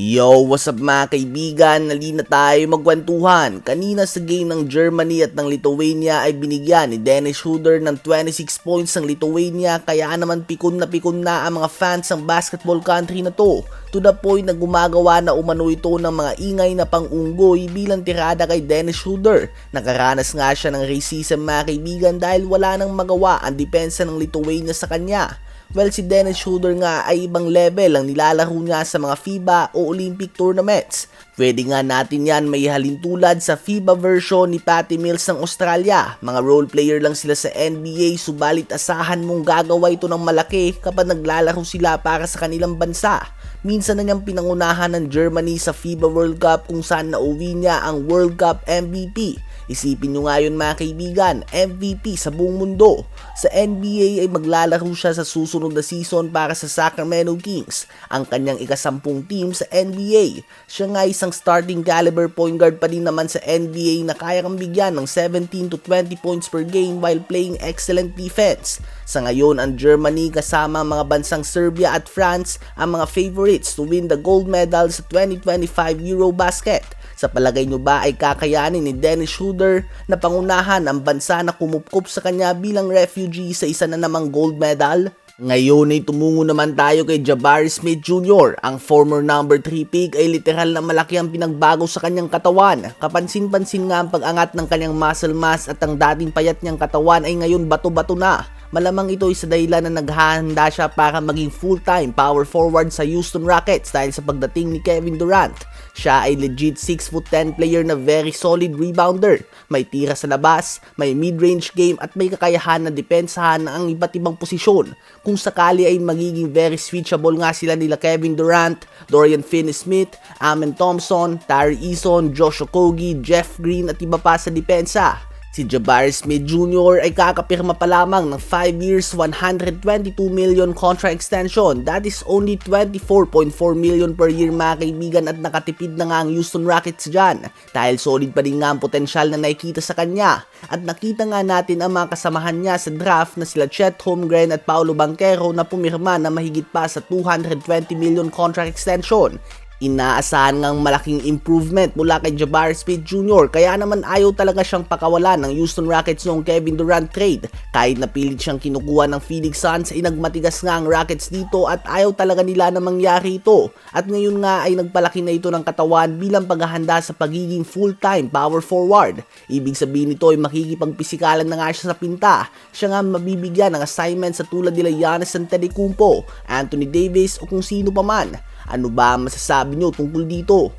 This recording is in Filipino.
Yo, what's up mga kaibigan? Nalina tayo magkwentuhan. Kanina sa game ng Germany at ng Lithuania ay binigyan ni Dennis Schroeder ng 26 points ng Lithuania kaya naman pikon na pikon na ang mga fans ng basketball country na to. To the point na gumagawa na umano ito ng mga ingay na pang-unggoy bilang tirada kay Dennis Schroeder. Nakaranas nga siya ng racism mga kaibigan dahil wala nang magawa ang depensa ng Lithuania sa kanya. Well, si Dennis Schroeder nga ay ibang level ang nilalaro niya sa mga FIBA o Olympic tournaments. Pwede nga natin yan may halintulad sa FIBA version ni Patty Mills ng Australia. Mga role player lang sila sa NBA subalit asahan mong gagawa ito ng malaki kapag naglalaro sila para sa kanilang bansa. Minsan na niyang pinangunahan ng Germany sa FIBA World Cup kung saan nauwi niya ang World Cup MVP. Isipin nyo nga yun mga kaibigan, MVP sa buong mundo. Sa NBA ay maglalaro siya sa susunod na season para sa Sacramento Kings, ang kanyang ikasampung team sa NBA. Siya nga isang starting caliber point guard pa din naman sa NBA na kaya kang bigyan ng 17 to 20 points per game while playing excellent defense. Sa ngayon, ang Germany kasama ang mga bansang Serbia at France ang mga favorites to win the gold medal sa 2025 Eurobasket. Sa palagay nyo ba ay kakayanin ni Dennis Schroeder na pangunahan ang bansa na kumupkup sa kanya bilang refugee sa isa na namang gold medal? Ngayon ay tumungo naman tayo kay Jabari Smith Jr. Ang former number 3 pick ay literal na malaki ang pinagbago sa kanyang katawan. Kapansin-pansin nga ang pag-angat ng kanyang muscle mass at ang dating payat niyang katawan ay ngayon bato-bato na. Malamang ito ay sa dahilan na naghahanda siya para maging full-time power forward sa Houston Rockets dahil sa pagdating ni Kevin Durant. Siya ay legit 6'10 player na very solid rebounder. May tira sa labas, may mid-range game at may kakayahan na depensahan ang iba't ibang posisyon. Kung sakali ay magiging very switchable nga sila nila Kevin Durant, Dorian Finney-Smith, Amen Thompson, Tari Eason, Josh Okogie, Jeff Green at iba pa sa depensa. Si Jabari Smith Jr. ay kakapirma pa lamang ng 5 years 122 million contract extension. That is only 24.4 million per year mga kaibigan at nakatipid na nga ang Houston Rockets dyan. Dahil solid pa rin nga ang potensyal na nakikita sa kanya. At nakita nga natin ang mga kasamahan niya sa draft na sila Chet Holmgren at Paolo Banquero na pumirma na mahigit pa sa 220 million contract extension. Inaasahan ngang malaking improvement mula kay Jabari Smith Jr. Kaya naman ayaw talaga siyang pakawalan ng Houston Rockets noong Kevin Durant trade. Kahit napilit siyang kinukuha ng Phoenix Suns ay nagmatigas nga ang Rockets dito at ayaw talaga nila na mangyari ito. At ngayon nga ay nagpalaki na ito ng katawan bilang paghahanda sa pagiging full-time power forward. Ibig sabihin nito ay makikipagpisikalan na nga siya sa pinta. Siya nga mabibigyan ng assignment sa tulad nila Giannis Antetokounmpo, Anthony Davis o kung sino pa man. Ano ba masasabi nyo tungkol dito?